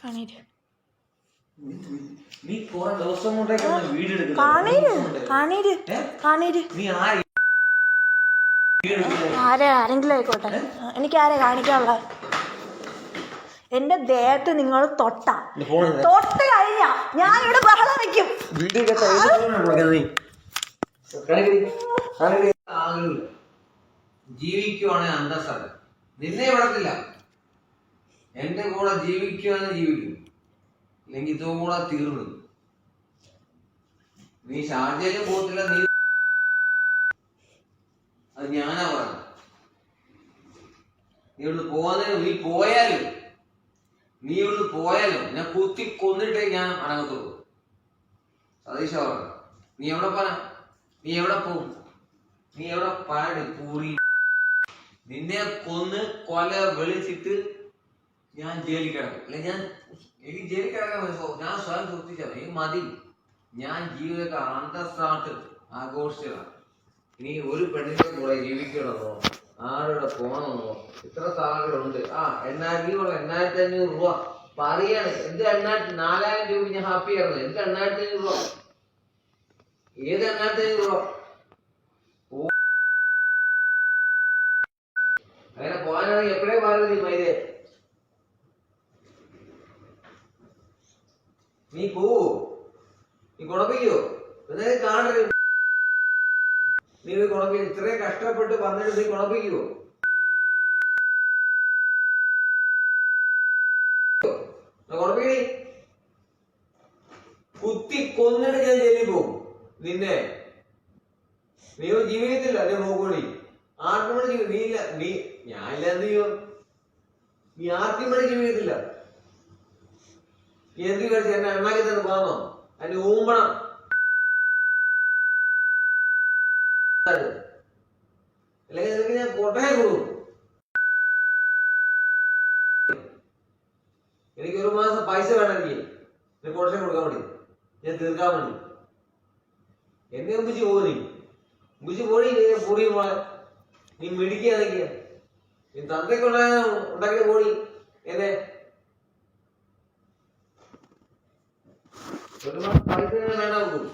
കാണീര്. നീ കുറെ ദിവസം കൊണ്ടേക്കാണ് വീട് എടുക്കുന്നത് കാണീര് കാണീര് കാണീര്. നീ ആ ആരെ? ആരെങ്കിലും ആയിക്കോട്ടെ. എനിക്ക് ആരെ കാണിക്കാനുള്ള? എന്റെ ദേഹത്ത് നിങ്ങൾ തൊട്ട. തൊട്ട് കഴിഞ്ഞ ഞാൻ ഇവിടെ ബഹളം വെക്കും. ജീവിക്കുവാണെങ്കിൽ അന്തസ്സാണ് നിന്നെ ഫോണാണ് എന്റെ കൂടെ ജീവിക്കുവാന്ന് ജീവിക്കും. അല്ലെങ്കിൽ ഇതോ കൂടെ തീർന്നു. നീ ഷാർജയിലും പോകത്തില്ല നീ അത് ഞാനാ പറഞ്ഞു നീ ഇവിടുന്ന് പോകുന്നതിന് നീ പോയാലും നീ ഇവിടുന്ന് പോയാലും ഞാൻ കുത്തി കൊന്നിട്ടേ ഞാൻ അടങ്ങത്തുള്ളൂ. സതീശ പറഞ്ഞു നീ എവിടെ പറ നീ എവിടെ പോകും? നീ എവിടെ പാടി പൂറി നിന്നെ കൊന്ന് കൊല വിളിച്ചിട്ട് ഞാൻ ജയിലിൽ കിടക്കും അല്ലെ ഞാൻ എനിക്ക് ജയിലിൽ കിടക്കാൻ ഞാൻ സ്വയം എനിക്ക് മതി. ഞാൻ ജീവിതത്തെ അന്തസ്സാട്ട് ആഘോഷിച്ചതാണ്. ഇനി ഒരു പെണ്ണിന്റെ കൂടെ ജീവിക്കണമെന്നോ ആരുടെ പോകണമെന്നോ ഇത്ര സാധനങ്ങളുണ്ട് ആ എണ്ണായിരത്തി എണ്ണായിരത്തി അഞ്ഞൂറ് രൂപ. പറയാണ് എന്ത് എണ്ണായിരത്തി നാലായിരം രൂപ ഞാൻ ഹാപ്പി ആയിരുന്നു. എന്ത് എണ്ണായിരത്തി അഞ്ഞൂറ് രൂപ? ഏത് എണ്ണായിരത്തി അഞ്ഞൂറ് രൂപ. അങ്ങനെ പോകാനാണെങ്കിൽ എപ്പോഴേ പറയുന്നത് നീ നീ പോവോ നീ കുണപ്പിക്കോ എന്നാലും കാണരുത്? നീ ഇത് ഇത്രയും കഷ്ടപ്പെട്ട് വന്നിട്ട് നീ കുണപ്പിക്കുവോ കുണപ്പിക്കണി കുത്തി കൊന്നിട്ട് ഞാൻ ജയിലിൽ പോകും. നിന്നെ. നീ ജീവിക്കത്തില്ല നീ നോക്കൂടി ആർക്കും നീ ഇല്ല നീ ഞാൻ ഇല്ല എന്ത് ചെയ്യും? നീ ആർക്കും വേണ്ടി ജീവിക്കത്തില്ല. കഴിച്ചു എന്നെ എണ്ണാക്കി തന്നെ പോകാമോ അതിന് ഊമ്പണം. അല്ലെങ്കിൽ നിനക്ക് ഞാൻ കൊട്ടയം കൊടുക്കും എനിക്ക് ഒരു മാസം പൈസ വേണം എനിക്ക്. കൊട്ടയം കൊടുക്കാൻ വേണ്ടി. ഞാൻ തീർക്കാൻ വേണ്ടി. എന്നെ ഒമ്പിച്ച് പോകും നീ ഉമ്പിച്ച് പോയി നീ പൊടി നീ മിടിക്കുക നീ തന്തയ്ക്കുണ്ടായ ഉണ്ടാക്കിയ പോടി. എന്നെ ഒരു മാസം പൈസ ഞാൻ വേണ്ട നോക്കും